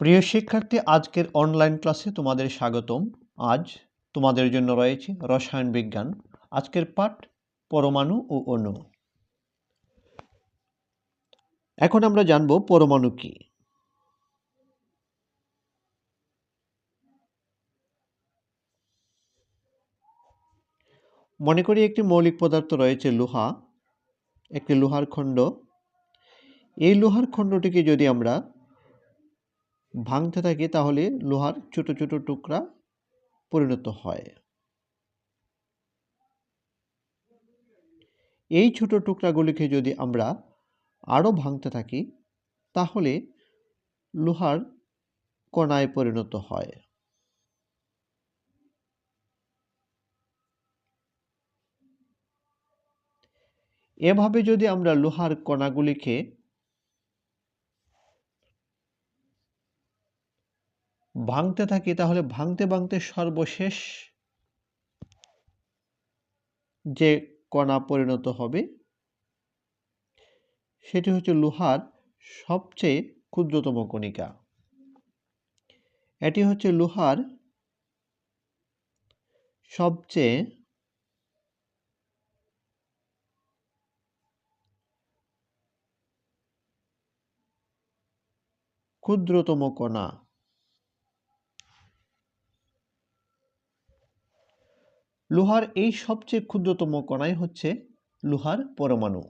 প্রিয় শিক্ষার্থী, আজকের অনলাইন ক্লাসে তোমাদের স্বাগতম। আজ তোমাদের জন্য রয়েছে রসায়ন বিজ্ঞান। আজকের পাঠ পরমাণু ও অণু। এখন আমরা জানব পরমাণু কি। মনে করি একটি মৌলিক পদার্থ রয়েছে লোহা, একটি লোহার খণ্ড। এই লোহার খণ্ডটিকে যদি আমরা ভাঙতে থাকি তাহলে লোহার ছোট ছোট টুকরা পরিণত হয়। এই ছোট টুকরাগুলিকে যদি আমরা আরও ভাঙতে থাকি, তাহলে লোহার কণায় পরিণত হয়। এভাবে যদি আমরা লোহার কণাগুলিকে ভাঙতে থাকি, তাহলে ভাঙতে ভাঙতে সর্বশেষ যে কণা পরিণত হবে, সেটি হচ্ছে লোহার সবচেয়ে ক্ষুদ্রতম কণিকা। এটি হচ্ছে লোহার সবচেয়ে ক্ষুদ্রতম কণা। লোহার এই সবচেয়ে ক্ষুদ্রতম কণাই হচ্ছে লোহার পরমাণু।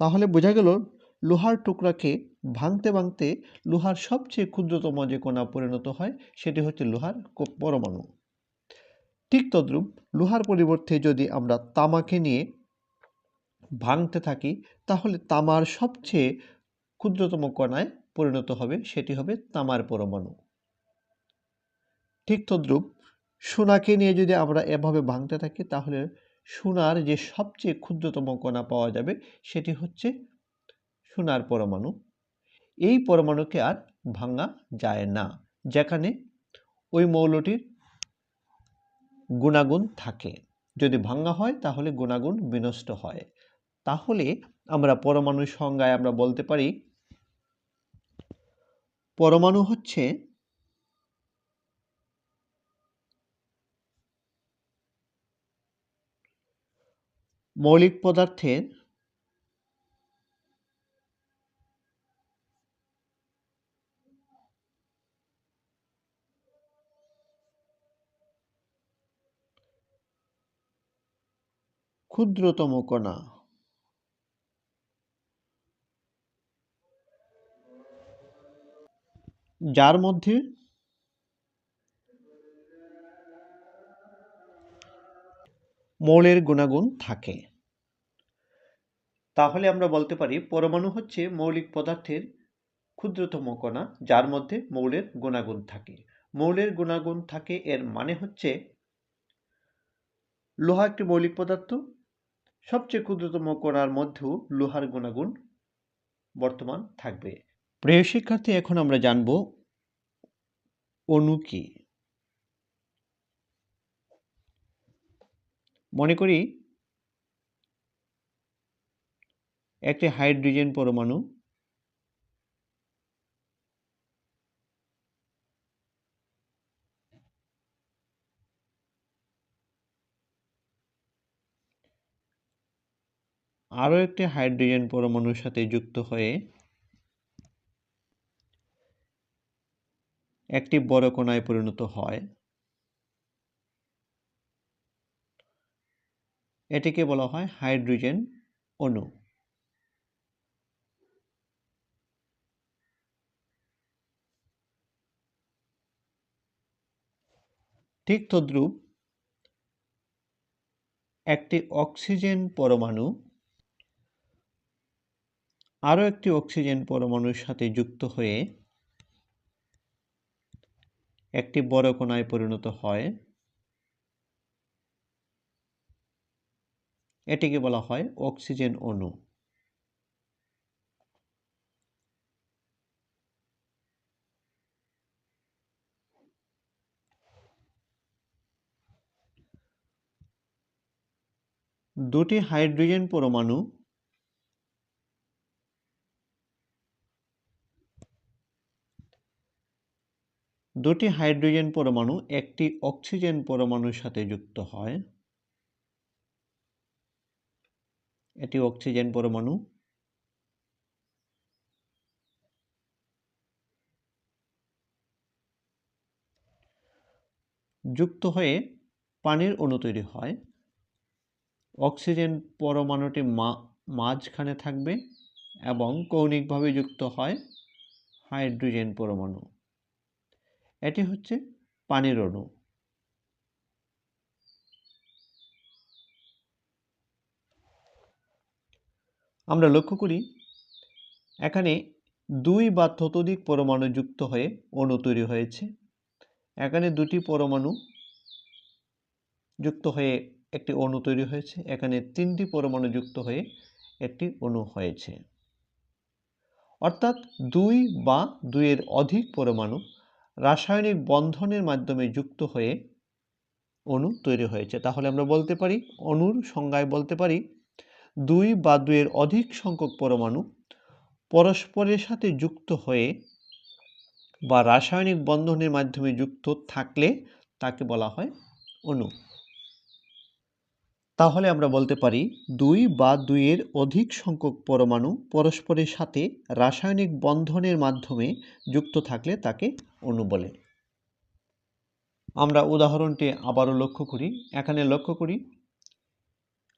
তাহলে বোঝা গেল লোহার টুকরাকে ভাঙতে ভাঙতে লোহার সবচেয়ে ক্ষুদ্রতম যে কণা পরিণত হয়, সেটি হচ্ছে লোহার পরমাণু। ঠিক তদ্রূপ লোহার পরিবর্তে যদি আমরা তামাকে নিয়ে ভাঙতে থাকি, তাহলে তামার সবচেয়ে ক্ষুদ্রতম কণায় পরিণত হবে, সেটি হবে তামার পরমাণু। ঠিক তদ্রূপ সোনাকে নিয়ে যদি আমরা এভাবে ভাঙতে থাকি, তাহলে সোনার যে সবচেয়ে ক্ষুদ্রতম কণা পাওয়া যাবে, সেটি হচ্ছে সোনার পরমাণু। এই পরমাণুকে আর ভাঙা যায় না, যেখানে ওই মৌলটির গুণাগুণ থাকে। যদি ভাঙা হয়, তাহলে গুণাগুণ বিনষ্ট হয়। তাহলে আমরা পরমাণুর সংজ্ঞায় আমরা বলতে পারি, পরমাণু হচ্ছে মৌলিক পদার্থের ক্ষুদ্রতম কণা। যার মধ্যে মৌলের গুণাগুণ থাকে। তাহলে আমরা বলতে পারি পরমাণু হচ্ছে মৌলিক পদার্থের ক্ষুদ্রতম কণা, যার মধ্যে মৌলের গুণাগুণ থাকে। মৌলের গুণাগুণ থাকে এর মানে হচ্ছে লোহা একটি মৌলিক পদার্থ। সবচেয়ে ক্ষুদ্রতম কণার মধ্যেও লোহার গুণাগুণ বর্তমান থাকবে। প্রিয় শিক্ষার্থী, এখন আমরা জানব অণু কি। মনে করি একটি হাইড্রোজেন পরমাণু। আরও একটি হাইড্রোজেন পরমাণুর সাথে যুক্ত হয়ে একটি বড় কণায় পরিণত হয়। এটিকে বলা হয় হাইড্রোজেন অণু। ঠিক তদ্রূপ একটি অক্সিজেন পরমাণু, আরও একটি অক্সিজেন পরমাণুর সাথে যুক্ত হয়ে একটি বড় কণায় পরিণত হয়। এটিকে বলা হয় অক্সিজেন অণু। দুটি হাইড্রোজেন পরমাণু দুটি হাইড্রোজেন পরমাণু একটি অক্সিজেন পরমাণুর সাথে যুক্ত হয়। এটি অক্সিজেন পরমাণু। যুক্ত হয়ে পানির অণু তৈরি হয়। অক্সিজেন পরমাণুটি মাঝখানে থাকবে এবং কৌণিকভাবে যুক্ত হয় হাইড্রোজেন পরমাণু। এটি হচ্ছে পানির অণু। আমরা লক্ষ্য করি, এখানে দুই বা ততোধিক পরমাণু যুক্ত হয়ে অণু তৈরি হয়েছে। এখানে দুটি পরমাণু যুক্ত হয়ে একটি অণু তৈরি হয়েছে, এখানে তিনটি পরমাণু যুক্ত হয়ে একটি অণু হয়েছে। অর্থাৎ দুই বা দুইয়ের অধিক পরমাণু রাসায়নিক বন্ধনের মাধ্যমে যুক্ত হয়ে অণু তৈরি হয়েছে। তাহলে আমরা বলতে পারি, অণুর সংজ্ঞায় বলতে পারি, দুই বা দুইয়ের অধিক সংখ্যক পরমাণু পরস্পরের সাথে যুক্ত হয়ে বা রাসায়নিক বন্ধনের মাধ্যমে যুক্ত থাকলে তাকে বলা হয় অণু। তাহলে আমরা বলতে পারি দুই বা দুইয়ের অধিক সংখ্যক পরমাণু পরস্পরের সাথে রাসায়নিক বন্ধনের মাধ্যমে যুক্ত থাকলে তাকে অণু বলে। আমরা উদাহরণটি আবারও লক্ষ্য করি। এখানে লক্ষ্য করি,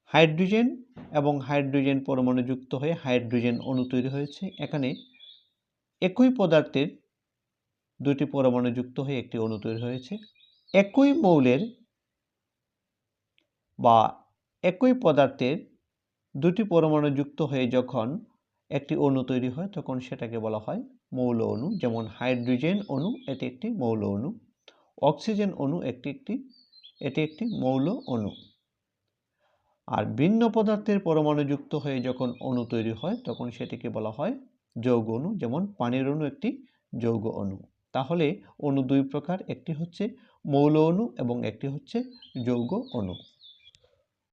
হাইড্রোজেন এবং হাইড্রোজেন পরমাণু যুক্ত হয়ে হাইড্রোজেন অণু তৈরি হয়েছে। এখানে একই পদার্থের দুটি পরমাণু যুক্ত হয়ে একটি অণু তৈরি হয়েছে। একই মৌলের বা একই পদার্থের দুটি পরমাণু যুক্ত হয়ে যখন একটি অণু তৈরি হয়, তখন সেটাকে বলা হয় মৌল অণু। যেমন হাইড্রোজেন অণু, এটি একটি মৌল অণু। অক্সিজেন অণু একটি একটি, এটি একটি মৌল অণু। আর ভিন্ন পদার্থের পরমাণু যুক্ত হয়ে যখন অণু তৈরি হয়, তখন সেটিকে বলা হয় যৌগ অণু। যেমন পানির অণু একটি যৌগ অণু। তাহলে অণু দুই প্রকার, একটি হচ্ছে মৌল অণু এবং একটি হচ্ছে যৌগ অণু।